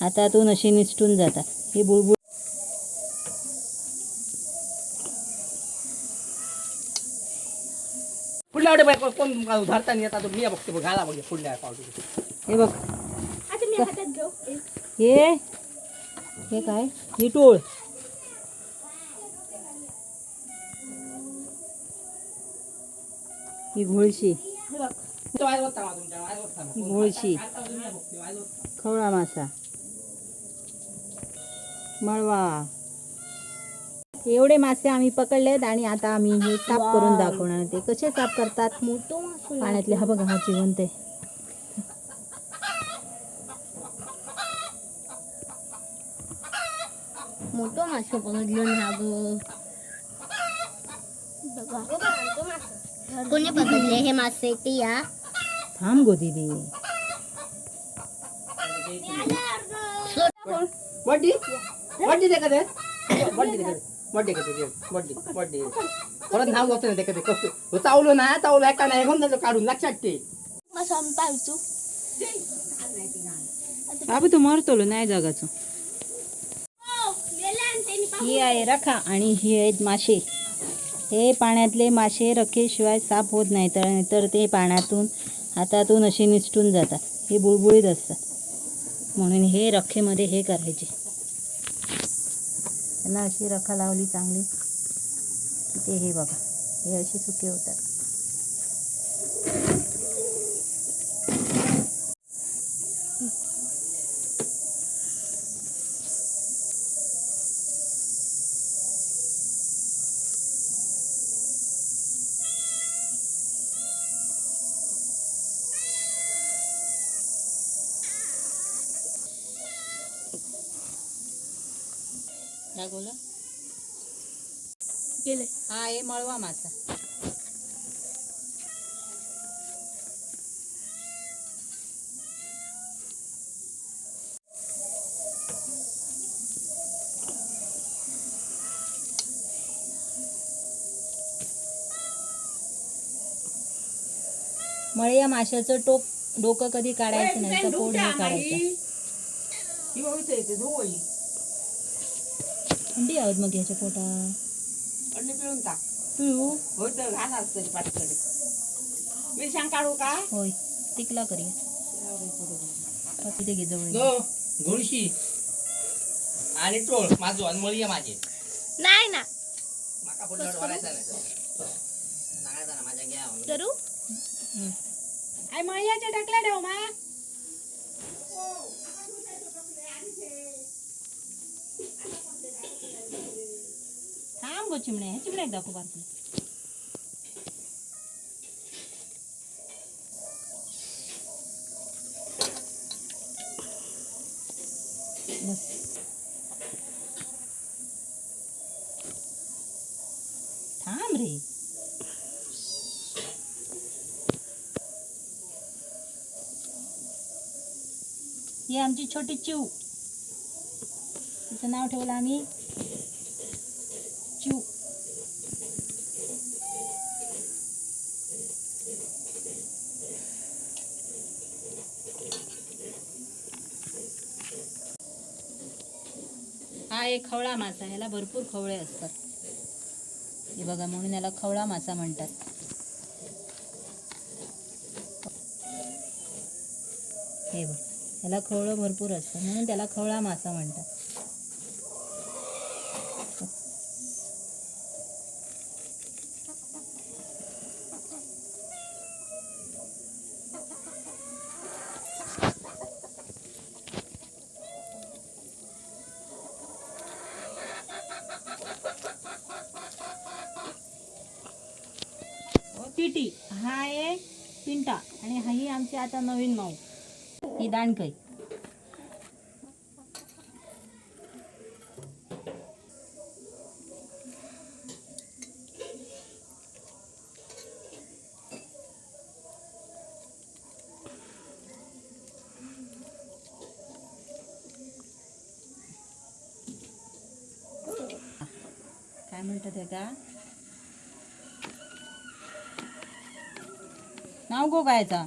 हातातून अशी निसटून जातात. हे बुळबुळ पुढल्या बाई, कोण धरताना येतात? मी बघते बघ घाला बघ पुढल्या हे बघ. आता मी हातात घेऊ. हे. हे? काय? ही टोळ. ही घोळशी. घोळशी. खवळा मासा मळवा एवढे मासे आम्ही पकडलेत आणि आता आम्ही हे साफ करून दाखवणार ते कसे साफ करतात मोठो मासो पाण्यातले हा बघा हा जिवंत आहे मोठो मासो पकडलो ना ग बघा कोणी पकडले हे मासे ते या थांब गो दीदी वड्डी वड्डी दे. कधी वड्डी दे. कधी वड्डी कधी वड्डी परत नाव घेतो ना ते कसं? चावलो ना चावलो एका नाही. घेऊन जातो काढून लक्षात बाबू तू मरतोलो नाही जगाचं. ही आहे रखा आणि ही आहेत मासे. हे पाण्यातले मासे रखेशिवाय साफ होत नाही. तर नाहीतर ते पाण्यातून हातातून असे निसटून जातात. हे बुळबुळीत असतात. म्हणून हे रखेमध्ये हे करायचे. त्यांना अशी रखा लावली चांगली. की ते हे बघा. हे असे सुके होतात. दाखवलं गेले. हा आहे मळवा मासा मळे या माशाचं टोक डोकं कधी काढायचं नाही तर पोट काढायचं. थंडी आहोत मग ह्याच्या पोटात. पिळून टाक. पिळू. होय तर घाल असतं पाठकडे मी सांग काढू का? होय तिकला करूया हा, तिथे घे जवळ दो घोळशी आणि टोळ माझो आणि मळी माझे. नाही ना. माका नाही माझ्या घ्या. करू? आय मळ्याच्या टाकल्या ठेव मा. थांब गो चिमणे ह्या चिमण्या दाखव बारकी बस। थांब रे। ही आमची छोटी चिव तिचं नाव ठेवलं आम्ही। हा एक खवळा मासा ह्याला भरपूर खवळे असतात. हे बघा म्हणून याला खवळा मासा म्हणतात. हे बघ याला खवळं भरपूर असतं म्हणून त्याला खवळा मासा म्हणतात. पेटी हा आहे पिंटा. आणि हाही आमची आता नवीन माऊ. ही दांडकई काय म्हणतात का? नाव गो गायचा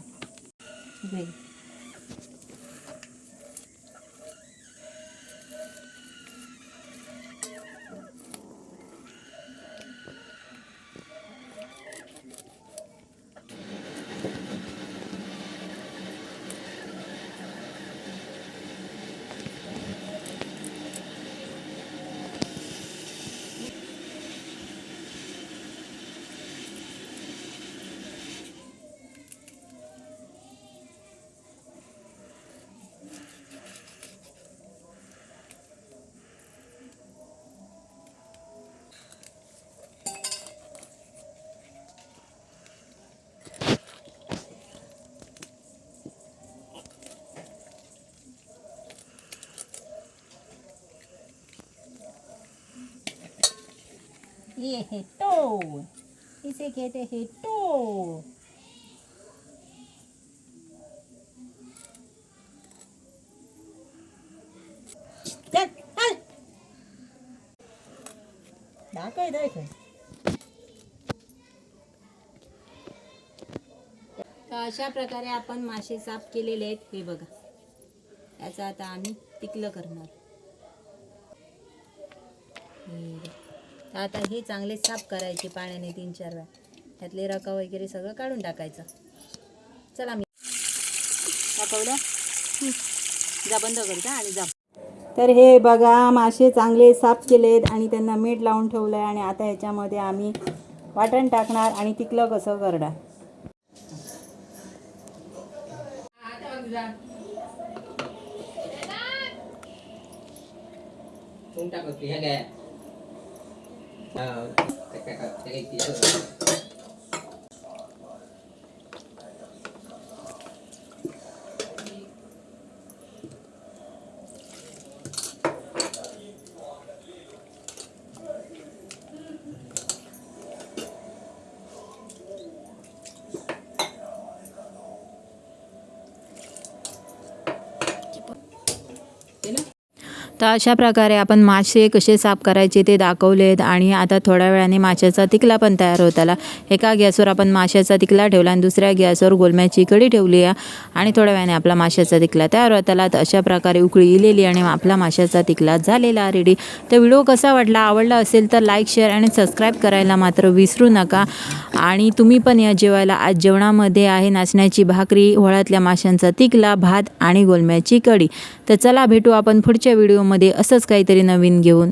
ये है टो इसे कहते हैं टो चल तर अशा प्रकारे आपण मासे साफ केलेले आहेत हे बघा. याचं आता आम्ही टिकलं करणार हे बघा. तर आता हे चांगले साफ करायचे पाण्याने तीन चार वेळा. त्यातले रका वगैरे सगळं काढून टाकायचं. चला मी दाखवलं जा बंद कर जा आणि जा. तर हे बघा मासे चांगले साफ केलेत आणि त्यांना मीठ लावून ठेवलं आहे आणि आता ह्याच्यामध्ये आम्ही वाटण टाकणार आणि तिकलं कसं करणार. टाकत ह्या तर अशा प्रकारे आपण मासे कसे साफ करायचे ते दाखवलेत आणि आता थोड्या वेळाने माशाचा तिकला पण तयार होत आला. एका गॅसवर आपण माशाचा तिकला ठेवला आणि दुसऱ्या गॅसवर गोलम्याची कडी ठेवली आहे आणि थोड्या वेळाने आपला माशाचा तिकला तयार होत आला. तर अशा प्रकारे उकळी इलेली आणि आपला माशाचा तिकला झालेला रेडी तर व्हिडिओ कसा वाटला आवडला असेल तर लाईक शेअर आणि सबस्क्राईब करायला मात्र विसरू नका. आणि तुम्ही पण या जेवायला. आज जेवणामध्ये आहे नाचण्याची भाकरी होळ्यातल्या माशांचा तिकला भात आणि गोलम्याची कढी. तर चला भेटू आपण पुढच्या व्हिडिओमध्ये. असंच काहीतरी नवीन घेऊन.